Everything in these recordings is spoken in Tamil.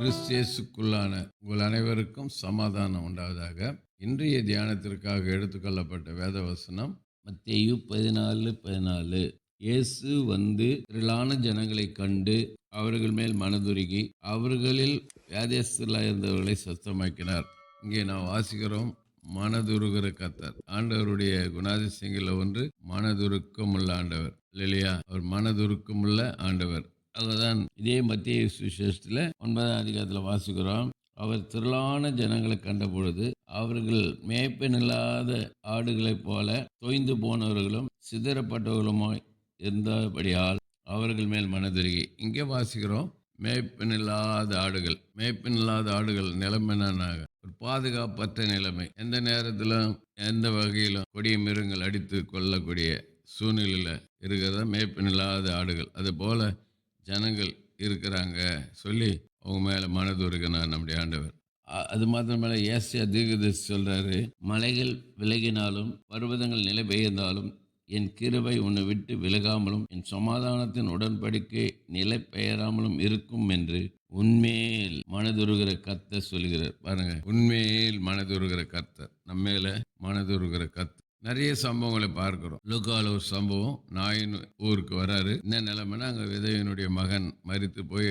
கிறிஸ்தியேசுக்குள்ளான உங்கள் அனைவருக்கும் சமாதானம் உண்டாவதாக. இன்றைய தியானத்திற்காக எடுத்துக்கொள்ளப்பட்ட வேத வசனம் மத்தேயு பதினாலு பதினாலு. இயேசு வந்து திரளான ஜனங்களை கண்டு அவர்கள் மேல் மனதுருகி அவர்களில் வியாதியஸ்தர்களாக இருந்தவர்களை சுத்தமாக்கினார். இங்கே நாம் வாசிக்கிறோம் மனதுருகிற கத்தர் ஆண்டவருடைய குணாதிசயங்களில் ஒன்று மனதுருக்கம் உள்ள ஆண்டவர். இல்லையா அவர் மனதுருக்கம் உள்ள ஆண்டவர். அதுதான் இதே மத்திய சுவிசேஷத்தில் ஒன்பதாம் அதிகாரத்தில் வாசிக்கிறோம். அவர் திரளான ஜனங்களை கண்டபொழுது அவர்கள் மேய்ப்பனில்லாத ஆடுகளைப் போல தொய்ந்து போனவர்களும் சிதறப்பட்டவர்களுமாய் இருந்தபடியால் அவர்கள் மேல் மனதிருகி. இங்கே வாசிக்கிறோம். மேய்ப்பனில்லாத ஆடுகள். மேய்ப்பனில்லாத ஆடுகள் நிலைமை ஒரு பாதுகாப்பற்ற நிலைமை. எந்த நேரத்திலும் எந்த வகையிலும் கொடிய மிருகங்கள் அடித்து கொள்ளக்கூடிய சூழ்நிலையில் இருக்கிறதா மேய்ப்பனில்லாத ஆடுகள்? அதுபோல் ஜனங்கள் இருக்கிறாங்க சொல்லி அவங்க மேலே மனதுருகினார் நம்முடைய ஆண்டவர். அது மாத்திரமல்ல ஏசியா தீர்க்கதர்சி சொல்கிறாரு மலைகள் விலகினாலும் பர்வதங்கள் நிலை பெயர்ந்தாலும் என் கிருவை உன்னை விட்டு விலகாமலும் என் சமாதானத்தின் உடன்படிக்கை நிலை பெயராமலும் இருக்கும் என்று உண்மையில் மனதுருகிற கத்த சொல்கிறார் பாருங்க உண்மையில் மனதுருகிற கர்த்தர் நம்மேல மனதுருகிற கத்த நிறைய சம்பவங்களை பார்க்கிறோம். லூக்கால ஒரு சம்பவம். நாயின் ஊருக்கு வராரு. என்ன நிலைமைனா அங்கே விதவியனுடைய மகன் மறித்து போய்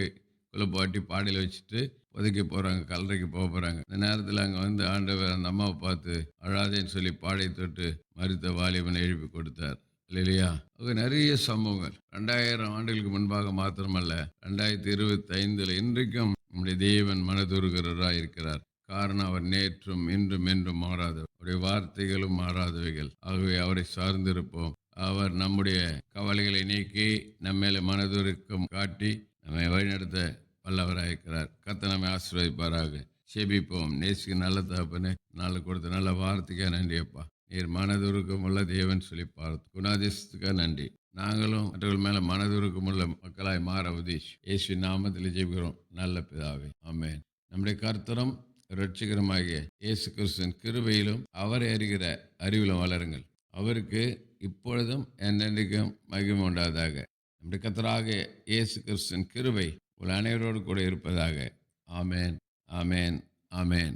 குழப்பாட்டி பாடையில் வச்சுட்டு புதைக்க போகிறாங்க கல்லறைக்கு போக போகிறாங்க இந்த நேரத்தில் அங்கே வந்து ஆண்டவர் அந்த அம்மாவை பார்த்து அழாதேன்னு சொல்லி பாடை தொட்டு மறுத்த வாலிபனை எழுப்பி கொடுத்தார். இல்லையா? அவங்க நிறைய சம்பவங்கள். ரெண்டாயிரம் ஆண்டுகளுக்கு முன்பாக மாத்திரமல்ல ரெண்டாயிரத்தி இருபத்தி ஐந்தில் இன்றைக்கும் நம்முடைய தேவன் மனதுருகிறவராக இருக்கிறார் காரணம் அவர் நேற்றும் இன்றும் என்றும் மாறாத. வார்த்தைகளும் மாறாதவைகள். ஆகவே அவரை சார்ந்திருப்போம். அவர் நம்முடைய கவலைகளை நீக்கி நம்ம மேலே மனதுருக்கம் காட்டி நம்மை வழிநடத்த வல்லவராயிருக்கிறார் கத்த நம்மை ஆசீர்வதிப்பாராக. செபிப்போம். நேசிக்கு நல்ல தகப்பனே நாளை கொடுத்த நல்ல வார்த்தைக்காக நன்றியப்பா நீர் மனதுருக்கம் உள்ள தேவன் சொல்லி பார்த்து குணாதிசத்துக்காக நன்றி. நாங்களும் மற்றவர்கள் மேலே மனதுருக்கம் உள்ள மக்களாய் மாற உதீஷ் இயேசு நாமத்தில் ஜெபிக்கிறோம். நல்ல பிதாவே. ஆமேன். நம்முடைய கர்த்தரும் ரட்சிகரமாகிய இயேசு கிறிஸ்துவின் கிருபையிலும் அவரை அறிகிற அறிவிலும் வளருங்கள். அவருக்கு இப்பொழுதும் என்னென்றைக்கும் மகிமை உண்டாதாக நம்முடைய இயேசு கிறிஸ்துவின் கிருபை உங்கள் அனைவரோடு கூட இருப்பதாக. ஆமேன் ஆமேன் ஆமேன்.